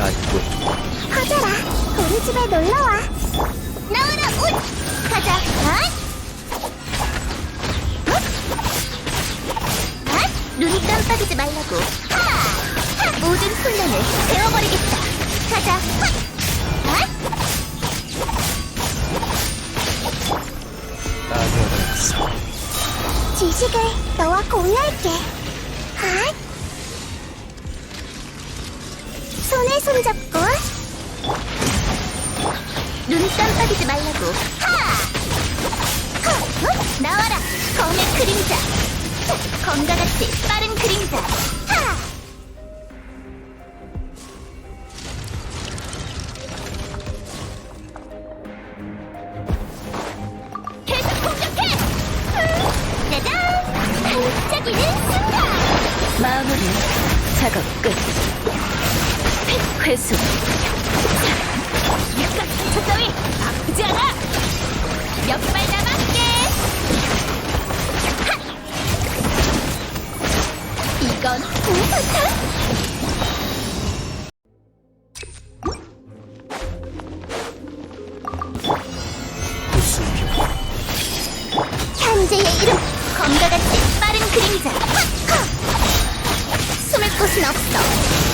난군 커져라 우리 집에 놀러와 나와라 옷 가자 아! 아! 눈 깜빡이지 말라고 하! 하! 모든 훈련을 배워버리겠다 가자 하! 아! 나녀라서 지식을 너와 공유할게 손잡고 눈 깜빡이지 말라고 하! 하! 어? 나와라 검의 그림자 하! 검과 같이 빠른 그림자 하! 계속 공격해! 음, 짜잔! 반짝이는 순간! 마무리 작업 끝 회수 약간 상처 따위 아프지 않아! 몇발 남았게! 하! 이건! 구수병 현재의 이름 검과 같이 빠른 그림자 하! 하! 숨을 곳은 없어!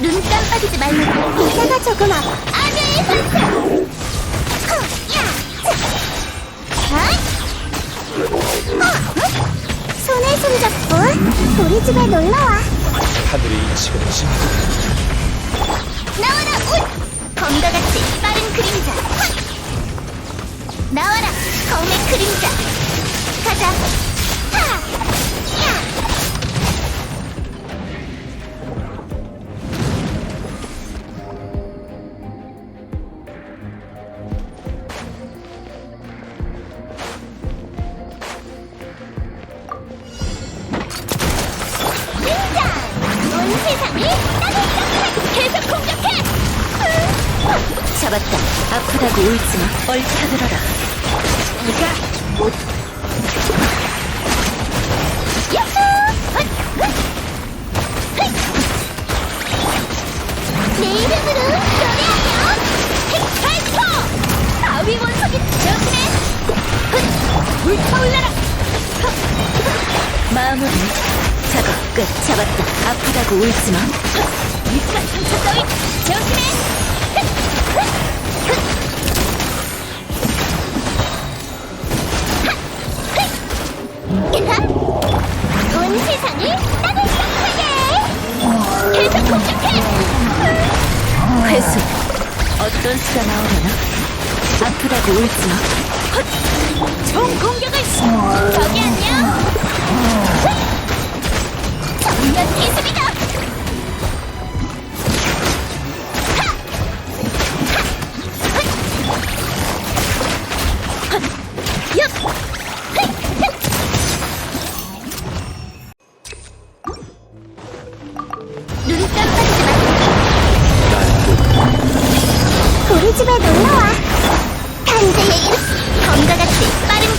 눈 깜빡이지 말고 이자가 조금! 자! 하! 하! 손에 손잡고 우리 집에 놀러와 하늘의 이치가 진동 나와라 옷! 검과 같이 빠른 그림자 하! 나와라 검의 그림자 가자 세상이 따뜻하게 계속 공격해! 잡았다 아프다고 울지마 얽혀들어라 네가 못 야호! 헛! 헛! 헛! 내 이름으로 노래하며 핵발포! 바위 원석이 조심해! 헛! 불타올라라! 마무리 작업 끝. 잡았다. 아프다고 울지마 입가 상처 따위 조심해! 온 세상을 따뜻하게 계속 공격해 회수. 어떤 수가 나오려나? 아프다고 울지 마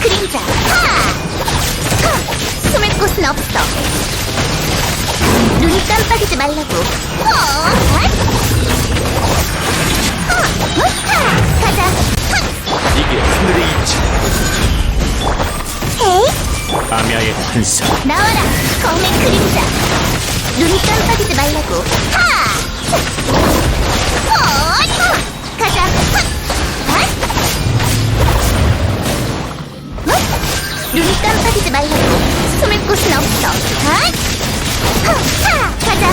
그림자 하! 하! 숨을 곳은 없어 눈 깜빡이지 말라고 어? 핫! 하! 어? 하! 가자 하! 이게 하늘의 이치 헤이 아미아의 환상 나와라 검의 그림자 눈 깜빡이지 말라고 하! 어? 하! 가자 하! 하! 하! 가자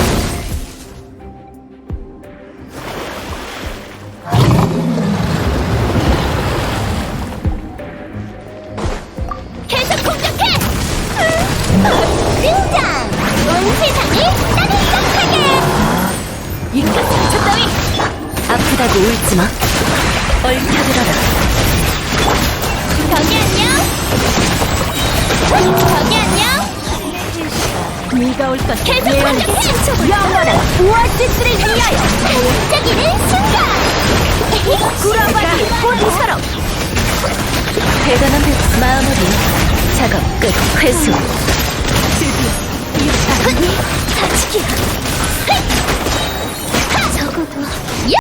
계속 공격해! 등장! 온 세상을 따뜻하게! 이깟 상처 따위 아프다고 울지마 얽혀들어라 저기 안녕! 저기 안녕! 네가 올것 계속 예언이 공격해! 영원한 오아시스를 위하여. 반짝이는 순간! 구라바지 호리처럼 대단한 백 마무리 작업 끝. 회수. 헛! 키